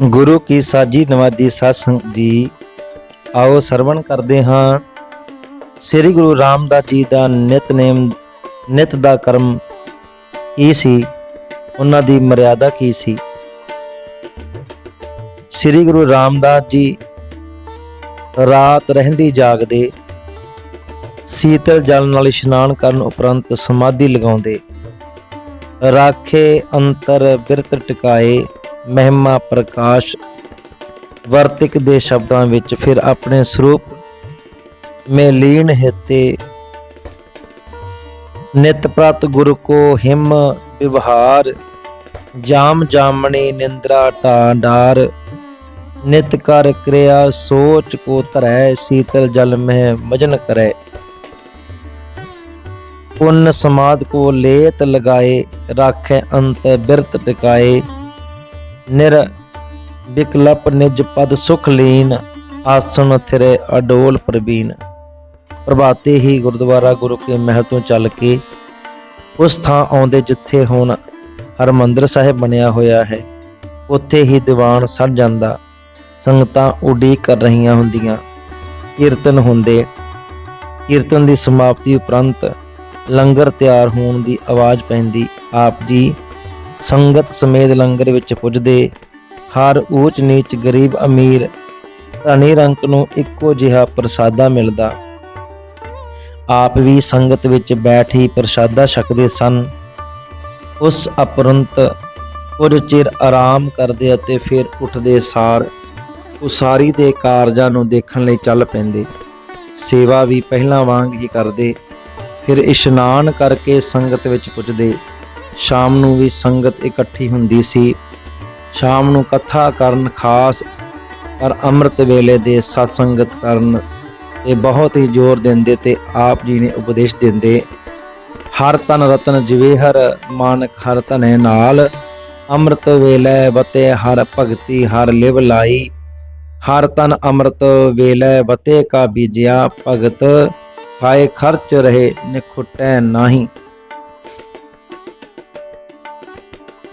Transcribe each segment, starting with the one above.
ਗੁਰੂ ਕੀ ਸਾਜੀ ਨਵਾਜੀ ਸਾਧ ਸੰਗਤ ਜੀ ਆਓ ਸਰਵਣ ਕਰਦੇ ਹਾਂ। ਸ੍ਰੀ ਗੁਰੂ ਰਾਮਦਾਸ ਜੀ ਦਾ ਨਿਤਨੇਮ ਨਿਤ ਦਾ ਕਰਮ ਕੀ ਸੀ? ਉਹਨਾਂ ਦੀ ਮਰਿਆਦਾ ਕੀ ਸੀ? ਸ੍ਰੀ ਗੁਰੂ ਰਾਮਦਾਸ ਜੀ ਰਾਤ ਰਹਿੰਦੀ ਜਾਗਦੇ, ਸੀਤਲ ਜਲ ਨਾਲ ਇਸ਼ਨਾਨ ਕਰਨ ਉਪਰੰਤ ਸਮਾਧੀ ਲਗਾਉਂਦੇ, ਰਾਖੇ ਅੰਤਰ ਬਿਰਤ ਟਿਕਾਏ ਮਹਿਮਾ ਪ੍ਰਕਾਸ਼ ਵਰਤਿਕ ਦੇ ਸ਼ਬਦਾਂ ਵਿੱਚ ਫਿਰ ਆਪਣੇ ਸਰੂਪ ਮੇ ਲੀਨ ਹਿਤੇ ਨਿਤ ਪ੍ਰਤ ਗੁਰੂ ਕੋ ਹਿਮ ਵਿਵਹਾਰ, ਜਾਮ ਜਾਮਣੀ ਨਿੰਦਰਾ ਟਾਂਡਾਰ ਨਿਤ ਕਰ ਕਿਰਿਆ ਸੋਚ ਕੋ ਧਰੈ, ਸੀਤਲ ਜਲ ਮਹਿ ਮਜਨ ਕਰੈ। ਪੁੰਨ ਸਮਾਦ ਕੋ ਲੇਤ ਲਗਾਏ, ਰਾਖੈ ਅੰਤ ਬਿਰਤ ਟਿਕਾਏ। ਨਿਰ ਵਿਕਲਪ ਨਿਜ ਪਦ ਸੁਖ ਲੀਨ, ਆਸਣ ਥਿਰੇ ਅਡੋਲ ਪ੍ਰਬੀਨ ਪ੍ਰਭਾਤੇ ਹੀ ਗੁਰਦੁਆਰਾ ਗੁਰੂ ਕੇ ਮਹਿਲ ਤੋਂ ਚੱਲ ਕੇ ਉਸ ਥਾਂ ਆਉਂਦੇ ਜਿੱਥੇ ਹੁਣ ਹਰਮੰਦਰ ਸਾਹਿਬ ਬਣਿਆ ਹੋਇਆ ਹੈ। ਉੱਥੇ ਹੀ ਦੀਵਾਨ ਸੜ ਜਾਂਦਾ, ਸੰਗਤਾਂ ਉਡੀਕ ਕਰ ਰਹੀਆਂ ਹੁੰਦੀਆਂ। ਕੀਰਤਨ ਹੁੰਦੇ, ਕੀਰਤਨ ਦੀ ਸਮਾਪਤੀ ਉਪਰੰਤ ਲੰਗਰ ਤਿਆਰ ਹੋਣ ਦੀ ਆਵਾਜ਼ ਪੈਂਦੀ, ਆਪ ਜੀ ਸੰਗਤ ਸਮੇਤ ਲੰਗਰ ਵਿੱਚ ਪੁੱਜਦੇ, ਹਰ ਊਚ ਨੀਚ ਗਰੀਬ ਅਮੀਰ, ਧਨੀ ਰੰਕ ਨੂੰ ਇੱਕੋ ਜਿਹਾ ਪ੍ਰਸਾਦਾ ਮਿਲਦਾ। ਆਪ ਵੀ ਸੰਗਤ ਵਿੱਚ ਬੈਠ ਹੀ ਪ੍ਰਸਾਦਾ ਛਕਦੇ ਸਨ। ਉਸ ਅਪਰੰਤ ਕੁਝ ਚਿਰ ਆਰਾਮ ਕਰਦੇ ਅਤੇ ਫਿਰ ਉੱਠਦੇ ਸਾਰ ਉਸਾਰੀ ਦੇ ਕਾਰਜਾਂ ਨੂੰ ਦੇਖਣ ਲਈ ਚੱਲ ਪੈਂਦੇ। ਸੇਵਾ ਵੀ ਪਹਿਲਾਂ ਵਾਂਗ ਹੀ ਕਰਦੇ। ਫਿਰ ਇਸ਼ਨਾਨ ਕਰਕੇ ਸੰਗਤ ਵਿੱਚ ਪੁੱਜਦੇ। ਸ਼ਾਮ ਨੂੰ ਵੀ ਸੰਗਤ ਇਕੱਠੀ ਹੁੰਦੀ ਸੀ। ਸ਼ਾਮ ਨੂੰ ਕਥਾ ਕਰਨ ਖਾਸ, ਪਰ ਅੰਮ੍ਰਿਤ ਵੇਲੇ ਦੇ ਸਤ ਸੰਗਤ ਕਰਨ ਤੇ ਬਹੁਤ ਹੀ ਜ਼ੋਰ ਦਿੰਦੇ ਤੇ ਆਪ ਜੀ ਨੇ ਉਪਦੇਸ਼ ਦਿੰਦੇ, ਹਰ ਤਨ ਰਤਨ ਜਵੇਹਰ, ਮਾਨਕ ਹਰ ਤਨੈ ਨਾਲ। ਅੰਮ੍ਰਿਤ ਵੇਲੇ ਬਤੇ ਹਰ ਭਗਤੀ, ਹਰ ਲਿਵ ਲਾਈ। ਹਰ ਤਨ ਅੰਮ੍ਰਿਤ ਵੇਲੇ ਬਤੇ ਕਾ ਬੀਜਿਆ ਭਗਤ। ਖਾਏ ਖਰਚ ਰਹੇ ਨਿਖੁਟੈ ਨਾਹੀ।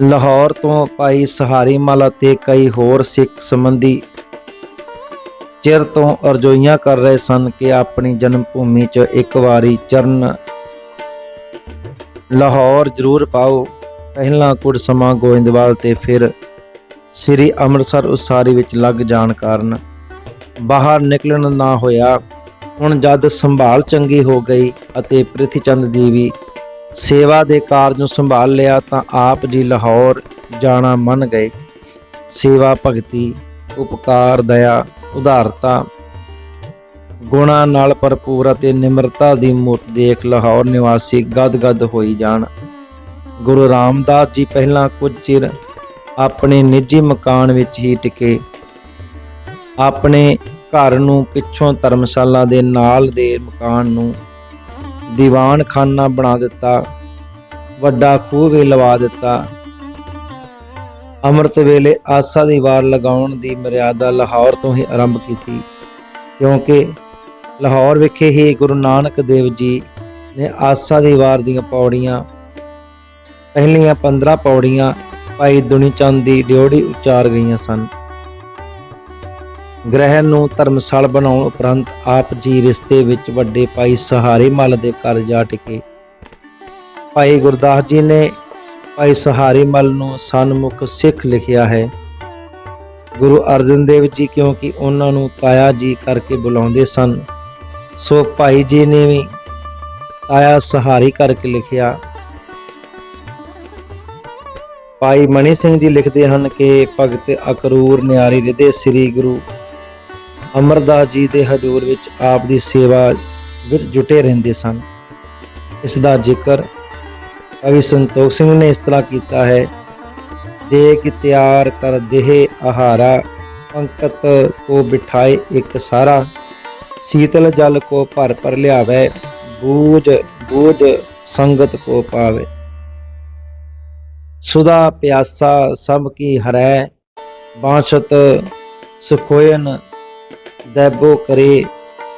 ਲਾਹੌਰ ਤੋਂ ਭਾਈ ਸਹਾਰੀ ਮਲ ਅਤੇ ਕਈ ਹੋਰ ਸਿੱਖ ਸੰਬੰਧੀ ਚਿਰ ਤੋਂ ਅਰਜ਼ੋਈਆਂ ਕਰ ਰਹੇ ਸਨ ਕਿ ਆਪਣੀ ਜਨਮ ਭੂਮੀ 'ਚ ਇੱਕ ਵਾਰੀ ਚਰਨ ਲਾਹੌਰ ਜ਼ਰੂਰ ਪਾਓ। ਪਹਿਲਾਂ ਕੁਝ ਸਮਾਂ ਗੋਇੰਦਵਾਲ ਤੇ ਫਿਰ ਸ੍ਰੀ ਅੰਮ੍ਰਿਤਸਰ ਉਸਾਰੀ ਵਿੱਚ ਲੱਗ ਜਾਣ ਕਾਰਨ ਬਾਹਰ ਨਿਕਲਣ ਨਾ ਹੋਇਆ। ਹੁਣ ਜਦ ਸੰਭਾਲ ਚੰਗੀ ਹੋ ਗਈ ਅਤੇ ਪ੍ਰਿਥੀ ਚੰਦ ਦੀ ਵੀ ਸੇਵਾ ਦੇ ਕਾਰਜ ਨੂੰ ਸੰਭਾਲ ਲਿਆ ਤਾਂ ਆਪ ਜੀ ਲਾਹੌਰ ਜਾਣਾ ਮੰਨ ਗਏ। ਸੇਵਾ, ਭਗਤੀ, ਉਪਕਾਰ, ਦਇਆ, ਉਦਾਰਤਾ, ਗੁਣਾ ਨਾਲ ਭਰਪੂਰ ਅਤੇ ਨਿਮਰਤਾ ਦੀ ਮੂਰਤ ਦੇਖ ਲਾਹੌਰ ਨਿਵਾਸੀ ਗਦਗਦ ਹੋਈ ਜਾਣ। ਗੁਰੂ ਰਾਮਦਾਸ ਜੀ ਪਹਿਲਾਂ ਕੁਝ ਚਿਰ ਆਪਣੇ ਨਿੱਜੀ ਮਕਾਨ ਵਿੱਚ ਹੀ ਟਿਕੇ। ਆਪਣੇ ਘਰ ਨੂੰ ਪਿੱਛੋਂ ਧਰਮਸ਼ਾਲਾ ਦੇ ਨਾਲ ਦੇ ਮਕਾਨ ਨੂੰ ਦੀਵਾਨ ਖਾਨਾ ਬਣਾ ਦਿੱਤਾ, ਵੱਡਾ ਖੂਹ ਵੀ ਲਵਾ ਦਿੱਤਾ। ਅੰਮ੍ਰਿਤ ਵੇਲੇ ਆਸਾ ਦੀ ਵਾਰ ਲਗਾਉਣ ਦੀ ਮਰਿਆਦਾ ਲਾਹੌਰ ਤੋਂ ਹੀ ਆਰੰਭ ਕੀਤੀ, ਕਿਉਂਕਿ ਲਾਹੌਰ ਵਿਖੇ ਹੀ ਗੁਰੂ ਨਾਨਕ ਦੇਵ ਜੀ ਨੇ ਆਸਾ ਦੀ ਵਾਰ ਦੀਆਂ ਪੌੜੀਆਂ, ਪਹਿਲੀਆਂ 15 ਪੌੜੀਆਂ ਭਾਈ ਦੁਨੀ ਚੰਦ ਦੀ ਡਿਉੜੀ ਉਚਾਰ ਗਈਆਂ ਸਨ। ਗ੍ਰਹਿਣ ਨੂੰ ਧਰਮਸਾਲ ਬਣਾਉਣ ਉਪਰੰਤ ਆਪ ਜੀ ਰਿਸ਼ਤੇ ਵਿੱਚ ਵੱਡੇ ਭਾਈ ਸਹਾਰੀ ਮੱਲ ਦੇ ਘਰ ਜਾ ਟਿਕੇ। ਭਾਈ ਗੁਰਦਾਸ ਜੀ ਨੇ ਭਾਈ ਸਹਾਰੀ ਮੱਲ ਨੂੰ ਸਨਮੁਖ ਸਿੱਖ ਲਿਖਿਆ ਹੈ। ਗੁਰੂ ਅਰਜਨ ਦੇਵ ਜੀ ਕਿਉਂਕਿ ਉਹਨਾਂ ਨੂੰ ਤਾਇਆ ਜੀ ਕਰਕੇ ਬੁਲਾਉਂਦੇ ਸਨ, ਸੋ ਭਾਈ ਜੀ ਨੇ ਵੀ ਤਾਇਆ ਸਹਾਰੀ ਕਰਕੇ ਲਿਖਿਆ। ਭਾਈ ਮਣੀ ਸਿੰਘ ਜੀ ਲਿਖਦੇ ਹਨ ਕਿ ਭਗਤ ਅਕਰੂਰ ਨਿਆਰੀ ਰਿਦੇ ਸ੍ਰੀ ਗੁਰੂ ਅਮਰਦਾਸ ਜੀ ਦੇ ਹਜ਼ੂਰ ਵਿੱਚ ਆਪ ਦੀ ਸੇਵਾ ਵਿੱਚ ਜੁਟੇ ਰਹਿੰਦੇ ਸਨ। ਇਸ ਦਾ ਜ਼ਿਕਰ ਕਵੀ ਸੰਤੋਖ ਸਿੰਘ ਨੇ ਇਸ ਤਰ੍ਹਾਂ ਕੀਤਾ ਹੈ ਦੇ ਤਿਆਰ ਕਰ ਦੇਹ ਆਹਾਰਾ, ਪੰਕਤ ਕੋ ਬਿਠਾਏ ਇੱਕ ਸਾਰਾ। ਸੀਤਲ ਜਲ ਕੋ ਭਰ ਭਰ ਲਿਆਵੇ, ਬੂਝ ਬੂਝ ਸੰਗਤ ਕੋ ਪਾਵੇ। ਸੁਦਾ ਪਿਆਸਾ ਸਭ ਕੀ ਹਰੈ ਬਾਸ਼ਤ ਸੁਖੋਇਨ ਦੈਬੋ ਕਰੇ,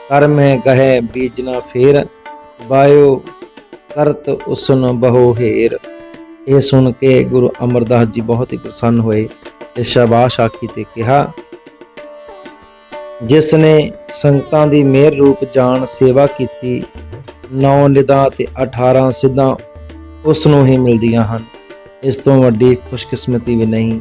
ਕਰ ਮੈਂ ਗਹਿ ਬੀਜਣਾ ਫੇਰ, ਬਾਇਓ ਕਰਤ ਉਸਨ ਬਹੁ ਹੇਰ। ਇਹ ਸੁਣ ਕੇ ਗੁਰੂ ਅਮਰਦਾਸ ਜੀ ਬਹੁਤ ਹੀ ਪ੍ਰਸੰਨ ਹੋਏ ਤੇ ਸ਼ਾਬਾਸ਼ ਆਖੀ ਤੇ ਕਿਹਾ ਜਿਸ ਨੇ ਸੰਗਤਾਂ ਦੀ ਮਿਹਰ ਰੂਪ ਜਾਣ ਸੇਵਾ ਕੀਤੀ, ਨੌ ਨਿਦਾਂ ਤੇ 18 ਸਿੱਧਾਂ ਉਸ ਨੂੰ ਹੀ ਮਿਲਦੀਆਂ ਹਨ। ਇਸ ਤੋਂ ਵੱਡੀ ਖੁਸ਼ਕਿਸਮਤੀ ਵੀ ਨਹੀਂ।